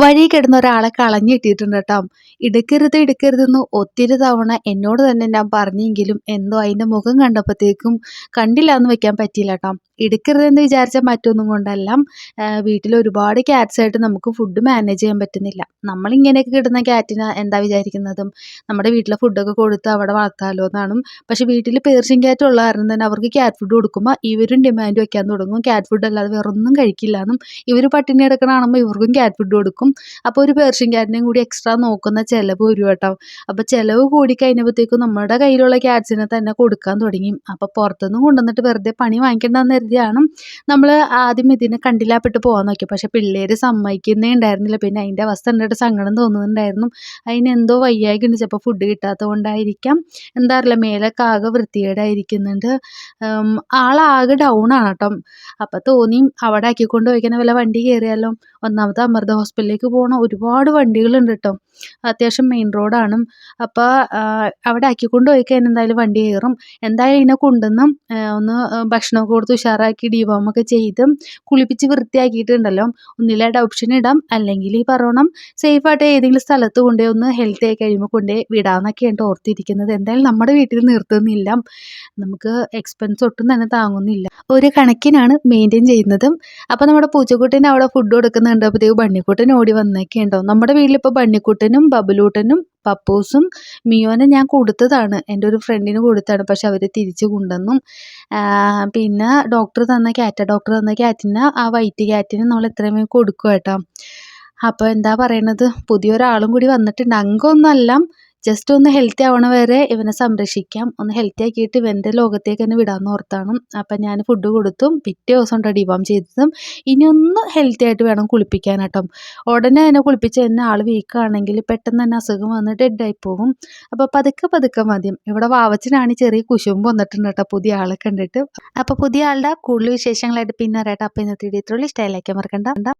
വഴി കിടന്ന ഒരാളെ കളഞ്ഞിട്ടിട്ടുണ്ട് കേട്ടോ. എടുക്കരുത് എടുക്കരുതെന്ന് ഒത്തിരി തവണ എന്നോട് തന്നെ ഞാൻ പറഞ്ഞെങ്കിലും എന്തോ അതിന്റെ മുഖം കണ്ടപ്പോഴത്തേക്കും കണ്ടില്ല എന്ന് വെക്കാൻ പറ്റിയില്ല കേട്ടോ. എടുക്കരുതെന്ന് വിചാരിച്ച മറ്റൊന്നും കൊണ്ടല്ല. വീട്ടിൽ ഒരുപാട് ക്യാറ്റ്സ് ആയിട്ട് നമുക്ക് ഫുഡ് മാനേജ് ചെയ്യാൻ പറ്റുന്നില്ല. നമ്മളിങ്ങനെയൊക്കെ കിട്ടുന്ന ക്യാറ്റിന് എന്താ വിചാരിക്കുന്നതും? നമ്മുടെ വീട്ടിലെ ഫുഡൊക്കെ കൊടുത്ത് അവിടെ വളർത്താലോ എന്നാണ്. പക്ഷെ വീട്ടിൽ പേർഷ്യൻ ക്യാറ്റ് ഉള്ള കാരണം തന്നെ അവർക്ക് ക്യാറ്റ് ഫുഡ് കൊടുക്കുമ്പോൾ ഇവരും ഡിമാൻഡ് വെക്കാൻ തുടങ്ങും. ക്യാറ്റ് ഫുഡ് അല്ലാതെ വേറൊന്നും കഴിക്കില്ല എന്നും ഇവർ പട്ടിണി കിടക്കണ ഇവർക്കും ക്യാറ്റ് ഫുഡ് കൊടുക്കും. അപ്പോൾ ഒരു പേർഷ്യൻ ക്യാറ്റിനെയും കൂടി എക്സ്ട്രാ നോക്കുന്ന ചിലവ് വരും കേട്ടോ. അപ്പോൾ ചിലവ് കൂടി കഴിഞ്ഞപ്പോഴത്തേക്കും നമ്മുടെ കയ്യിലുള്ള ക്യാറ്റ്സിനെ തന്നെ കൊടുക്കാൻ തുടങ്ങി. അപ്പോൾ പുറത്തുനിന്ന് കൊണ്ടുവന്നിട്ട് വെറുതെ പണി വാങ്ങിക്കേണ്ടെന്ന് കരുതിയാണ് നമ്മൾ ആദ്യം ഇതിനെ കണ്ടില്ലാപ്പെട്ട് പോകാൻ നോക്കി പക്ഷേ പിള്ളേർ സമ്മതിക്കുന്നേ ഉണ്ടായിരുന്നില്ല. പിന്നെ അതിന്റെ അവസ്ഥ കണ്ടിട്ട് സങ്കടം തോന്നുന്നുണ്ടായിരുന്നു. അതിന് എന്തോ വയ്യായി ചിലപ്പോൾ ഫുഡ് കിട്ടാത്തത് കൊണ്ടായിരിക്കാം എന്താ അറിയില്ല. മേലൊക്കെ ആകെ വൃത്തികേടായിരിക്കുന്നുണ്ട്. ആളാകെ ഡൗൺ ആണ് കേട്ടോ. അപ്പോൾ തോന്നി അവിടെ ആക്കിക്കൊണ്ട് പോയിക്കുന്ന വല്ല വണ്ടി കയറിയാലോ? ഒന്നാമത്തെ അമൃത ഹോസ്പിറ്റലിലേക്ക് പോകണ ഒരുപാട് വണ്ടികളുണ്ട് കേട്ടോ അത്യാവശ്യം മെയിൻ റോഡാണ് അപ്പോൾ അവിടെ ആക്കിക്കൊണ്ട് പോയി കഴിഞ്ഞാൽ എന്തായാലും വണ്ടി കയറും. എന്തായാലും ഇതിനെ കൊണ്ടുവന്ന് ഒന്ന് ഭക്ഷണമൊക്കെ കൊടുത്ത് ഉഷാറാക്കി ഡിവോമൊക്കെ ചെയ്ത് കുളിപ്പിച്ച് വൃത്തിയാക്കിയിട്ടുണ്ടല്ലോ. ഒന്നിലെ അഡോപ്ഷൻ ഇടാം അല്ലെങ്കിൽ ഈ പറയണം സേഫായിട്ട് ഏതെങ്കിലും സ്ഥലത്ത് കൊണ്ടേ ഒന്ന് ഹെൽത്തി ആയി കഴിയുമ്പോൾ കൊണ്ടുപോയി വിടാമെന്നൊക്കെയാണ് ഓർത്തിരിക്കുന്നത്. എന്തായാലും നമ്മുടെ വീട്ടിൽ നിർത്തുന്നില്ല. നമുക്ക് എക്സ്പെൻസ് ഒട്ടും തന്നെ താങ്ങുന്നില്ല. ഒരു കണക്കിനാണ് മെയിന്റെയിൻ ചെയ്യുന്നതും. അപ്പോൾ നമ്മുടെ പൂച്ചക്കുട്ടീനെ അവിടെ ഫുഡ് കൊടുക്കുന്നുണ്ട്. അപ്പോഴത്തേക്ക് ബണ്ണിക്കുട്ടൻ ഓടി വന്നൊക്കെ ഉണ്ടോ നമ്മുടെ വീട്ടിലിപ്പോൾ ബണ്ണിക്കുട്ടനും ബബുലൂട്ടനും പപ്പൂസും മിയോനെ ഞാൻ കൊടുത്തതാണ്. എന്റെ ഒരു ഫ്രണ്ടിന് കൊടുത്താണ്. പക്ഷെ അവർ തിരിച്ച് കൊണ്ടുവന്നും. പിന്നെ ഡോക്ടർ തന്ന ക്യാറ്റ ഡോക്ടർ തന്ന ക്യാറ്റിന് ആ വൈറ്റ് ക്യാറ്റിന് നമ്മൾ എത്രയും കൊടുക്കും കേട്ടോ. അപ്പോൾ എന്താ പറയണത്? പുതിയൊരാളും കൂടി വന്നിട്ടുണ്ട്. അംഗമൊന്നുമല്ല. ജസ്റ്റ് ഒന്ന് ഹെൽത്തി ആവണ വരെ ഇവനെ സംരക്ഷിക്കാം. ഒന്ന് ഹെൽത്തി ആക്കിയിട്ട് ഇവന്റെ ലോകത്തേക്ക് തന്നെ വിടാമെന്ന് ഓർത്താണ്. അപ്പം ഞാൻ ഫുഡ് കൊടുത്തും പിറ്റേ ദിവസം കൊണ്ട് ഡിവാം ചെയ്തതും. ഒന്ന് ഹെൽത്തി ആയിട്ട് വേണം കുളിപ്പിക്കാനട്ടോ ഉടനെ തന്നെ കുളിപ്പിച്ച് തന്നെ ആൾ വീക്കാണെങ്കിൽ പെട്ടെന്ന് തന്നെ അസുഖം വന്ന് ഡെഡായി പോകും. അപ്പോൾ പതുക്കെ പതുക്കെ മതിയും ഇവിടെ വാവച്ചനാണ് ചെറിയ കുശുമ്പ് വന്നിട്ടുണ്ട് കേട്ടോ പുതിയ ആളെ കണ്ടിട്ട്. അപ്പോൾ പുതിയ ആളുടെ കൂടുതൽ വിശേഷങ്ങളായിട്ട് പിന്നെ അറിയാട്ടോ അപ്പോൾ ഇന്നത്തെ വീഡിയോ ഇത്രയുള്ളൂ മറക്കണ്ട.